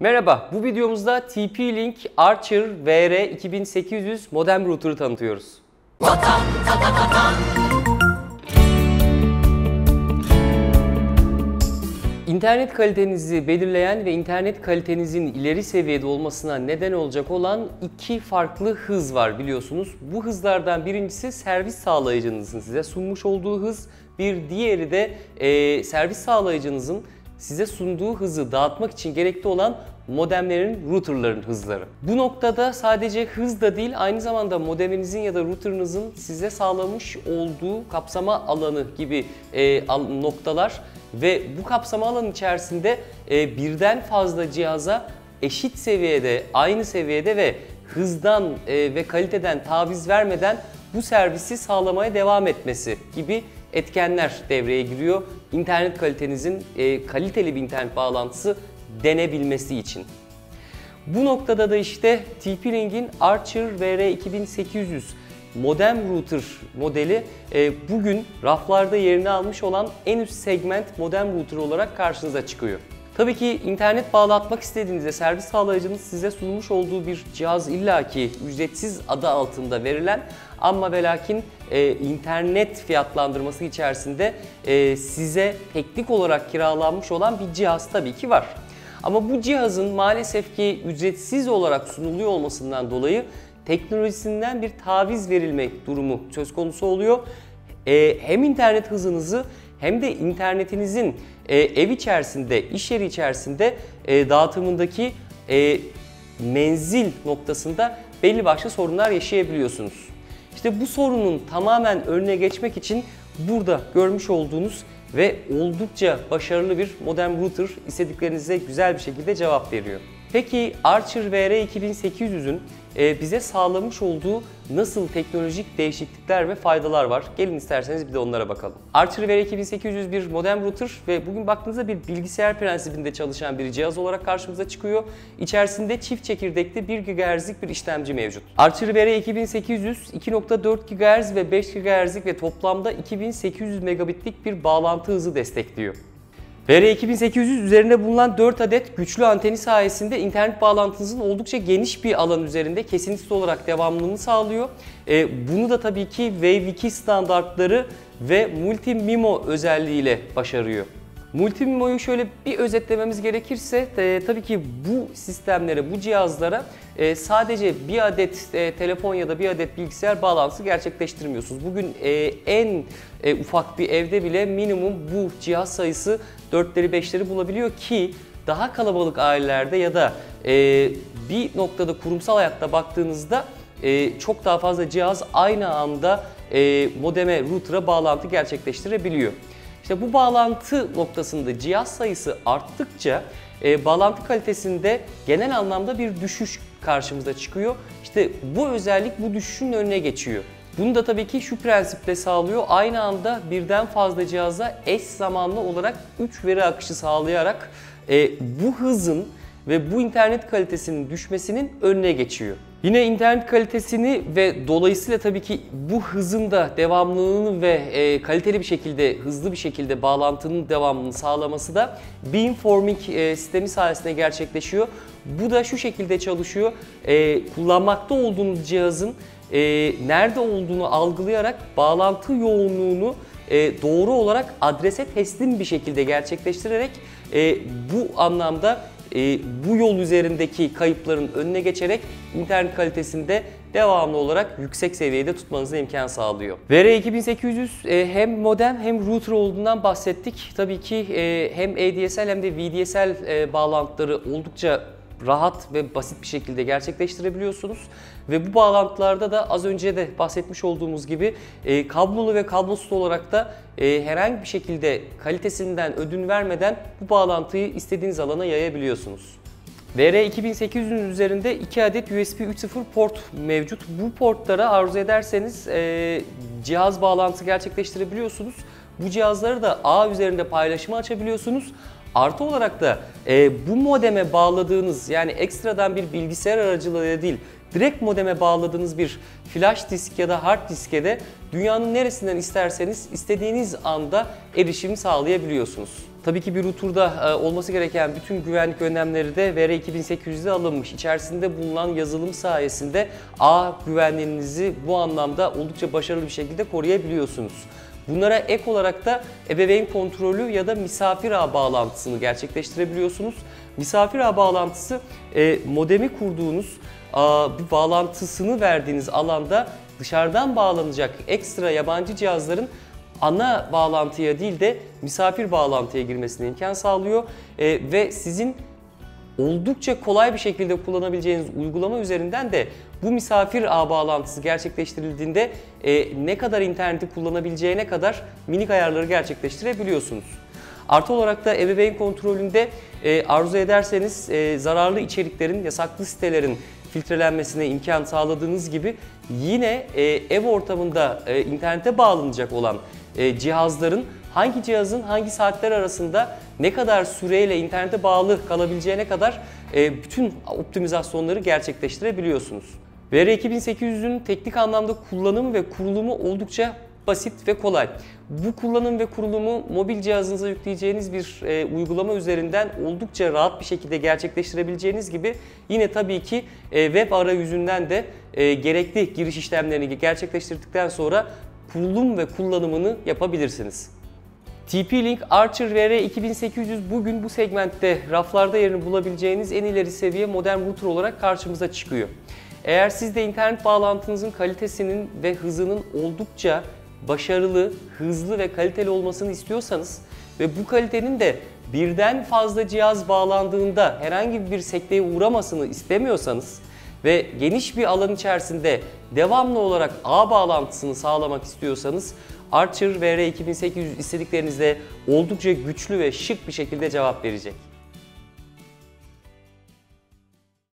Merhaba, bu videomuzda TP-Link Archer VR 2800 modem router'ı tanıtıyoruz. İnternet kalitenizi belirleyen ve internet kalitenizin ileri seviyede olmasına neden olacak olan iki farklı hız var biliyorsunuz. Bu hızlardan birincisi servis sağlayıcınızın size sunmuş olduğu hız, bir diğeri de e, servis sağlayıcınızın size sunduğu hızı dağıtmak için gerekli olan modemlerin, routerların hızları. Bu noktada sadece hız da değil, aynı zamanda modeminizin ya da routerınızın size sağlamış olduğu kapsama alanı gibi e, al- noktalar ve bu kapsama alanı içerisinde e, birden fazla cihaza eşit seviyede, aynı seviyede ve hızdan e, ve kaliteden taviz vermeden bu servisi sağlamaya devam etmesi gibi etkenler devreye giriyor. İnternet kalitenizin e, kaliteli bir internet bağlantısı denebilmesi için. Bu noktada da işte TP-Link'in Archer VR 2800 modem router modeli e, bugün raflarda yerini almış olan en üst segment modem router olarak karşınıza çıkıyor. Tabii ki internet bağlatmak istediğinizde servis sağlayıcınız size sunmuş olduğu bir cihaz illaki ücretsiz adı altında verilen ama ve lakin e, internet fiyatlandırması içerisinde e, size teknik olarak kiralanmış olan bir cihaz tabii ki var. Ama bu cihazın maalesef ki ücretsiz olarak sunuluyor olmasından dolayı teknolojisinden bir taviz verilme durumu söz konusu oluyor. Ee, hem internet hızınızı hem de internetinizin e, ev içerisinde, iş yeri içerisinde e, dağıtımındaki e, menzil noktasında belli başlı sorunlar yaşayabiliyorsunuz. İşte bu sorunun tamamen önüne geçmek için burada görmüş olduğunuz ve oldukça başarılı bir modem router istediklerinize güzel bir şekilde cevap veriyor. Peki Archer VR 2800'ün e, bize sağlamış olduğu nasıl teknolojik değişiklikler ve faydalar var? Gelin isterseniz bir de onlara bakalım. Archer VR 2800 bir modem router ve bugün baktığınızda bir bilgisayar prensibinde çalışan bir cihaz olarak karşımıza çıkıyor. İçerisinde çift çekirdekli 1 GHz'lik bir işlemci mevcut. Archer VR 2800 2.4 GHz ve 5 GHz'lik ve toplamda 2800 megabitlik bir bağlantı hızı destekliyor. VR2800 üzerinde bulunan 4 adet güçlü anteni sayesinde internet bağlantınızın oldukça geniş bir alan üzerinde kesintisiz olarak devamlılığını sağlıyor. E, bunu da tabii ki Wave 2 standartları ve Multi MIMO özelliğiyle başarıyor. Multimimo'yu şöyle bir özetlememiz gerekirse e, tabii ki bu sistemlere, bu cihazlara e, sadece bir adet e, telefon ya da bir adet bilgisayar bağlantısı gerçekleştirmiyorsunuz. Bugün e, en e, ufak bir evde bile minimum bu cihaz sayısı 4'leri 5'leri bulabiliyor ki daha kalabalık ailelerde ya da e, bir noktada kurumsal hayatta baktığınızda e, çok daha fazla cihaz aynı anda e, modeme, router'a bağlantı gerçekleştirebiliyor. İşte bu bağlantı noktasında cihaz sayısı arttıkça e, bağlantı kalitesinde genel anlamda bir düşüş karşımıza çıkıyor. İşte bu özellik bu düşüşün önüne geçiyor. Bunu da tabii ki şu prensiple sağlıyor. Aynı anda birden fazla cihaza eş zamanlı olarak 3 veri akışı sağlayarak e, bu hızın ve bu internet kalitesinin düşmesinin önüne geçiyor. Yine internet kalitesini ve dolayısıyla tabii ki bu hızın da devamlılığını ve e, kaliteli bir şekilde, hızlı bir şekilde bağlantının devamını sağlaması da beamforming e, sistemi sayesinde gerçekleşiyor. Bu da şu şekilde çalışıyor. E, kullanmakta olduğunuz cihazın e, nerede olduğunu algılayarak bağlantı yoğunluğunu e, doğru olarak adrese teslim bir şekilde gerçekleştirerek e, bu anlamda e, bu yol üzerindeki kayıpların önüne geçerek internet kalitesinde devamlı olarak yüksek seviyede tutmanıza imkan sağlıyor. VR2800 e, hem modem hem router olduğundan bahsettik. Tabii ki e, hem ADSL hem de VDSL e, bağlantıları oldukça rahat ve basit bir şekilde gerçekleştirebiliyorsunuz. Ve bu bağlantılarda da az önce de bahsetmiş olduğumuz gibi e, kablolu ve kablosuz olarak da e, herhangi bir şekilde kalitesinden ödün vermeden bu bağlantıyı istediğiniz alana yayabiliyorsunuz. VR2800'ün üzerinde 2 adet USB 3.0 port mevcut. Bu portlara arzu ederseniz e, cihaz bağlantısı gerçekleştirebiliyorsunuz. Bu cihazları da ağ üzerinde paylaşıma açabiliyorsunuz. Artı olarak da e, bu modeme bağladığınız yani ekstradan bir bilgisayar aracılığıyla değil direkt modeme bağladığınız bir flash disk ya da hard diske de dünyanın neresinden isterseniz istediğiniz anda erişim sağlayabiliyorsunuz. Tabii ki bir router'da e, olması gereken bütün güvenlik önlemleri de VR2800'de alınmış. İçerisinde bulunan yazılım sayesinde ağ güvenliğinizi bu anlamda oldukça başarılı bir şekilde koruyabiliyorsunuz. Bunlara ek olarak da ebeveyn kontrolü ya da misafir ağ bağlantısını gerçekleştirebiliyorsunuz. Misafir ağ bağlantısı e, modemi kurduğunuz, bir bağlantısını verdiğiniz alanda dışarıdan bağlanacak ekstra yabancı cihazların ana bağlantıya değil de misafir bağlantıya girmesine imkan sağlıyor E, ve sizin oldukça kolay bir şekilde kullanabileceğiniz uygulama üzerinden de bu misafir ağ bağlantısı gerçekleştirildiğinde e, ne kadar interneti kullanabileceğine kadar minik ayarları gerçekleştirebiliyorsunuz. Artı olarak da ebeveyn kontrolünde e, arzu ederseniz e, zararlı içeriklerin, yasaklı sitelerin filtrelenmesine imkan sağladığınız gibi yine e, ev ortamında e, internete bağlanacak olan e, cihazların hangi cihazın hangi saatler arasında ne kadar süreyle internete bağlı kalabileceğine kadar e, bütün optimizasyonları gerçekleştirebiliyorsunuz. VR2800'ün teknik anlamda kullanımı ve kurulumu oldukça basit ve kolay. Bu kullanım ve kurulumu mobil cihazınıza yükleyeceğiniz bir e, uygulama üzerinden oldukça rahat bir şekilde gerçekleştirebileceğiniz gibi yine tabii ki e, web arayüzünden de e, gerekli giriş işlemlerini gerçekleştirdikten sonra kurulum ve kullanımını yapabilirsiniz. TP-Link Archer VR2800 bugün bu segmentte raflarda yerini bulabileceğiniz en ileri seviye modern router olarak karşımıza çıkıyor. Eğer siz de internet bağlantınızın kalitesinin ve hızının oldukça başarılı, hızlı ve kaliteli olmasını istiyorsanız ve bu kalitenin de birden fazla cihaz bağlandığında herhangi bir sekteye uğramasını istemiyorsanız ve geniş bir alan içerisinde devamlı olarak ağ bağlantısını sağlamak istiyorsanız Archer VR2800 istediklerinizde oldukça güçlü ve şık bir şekilde cevap verecek.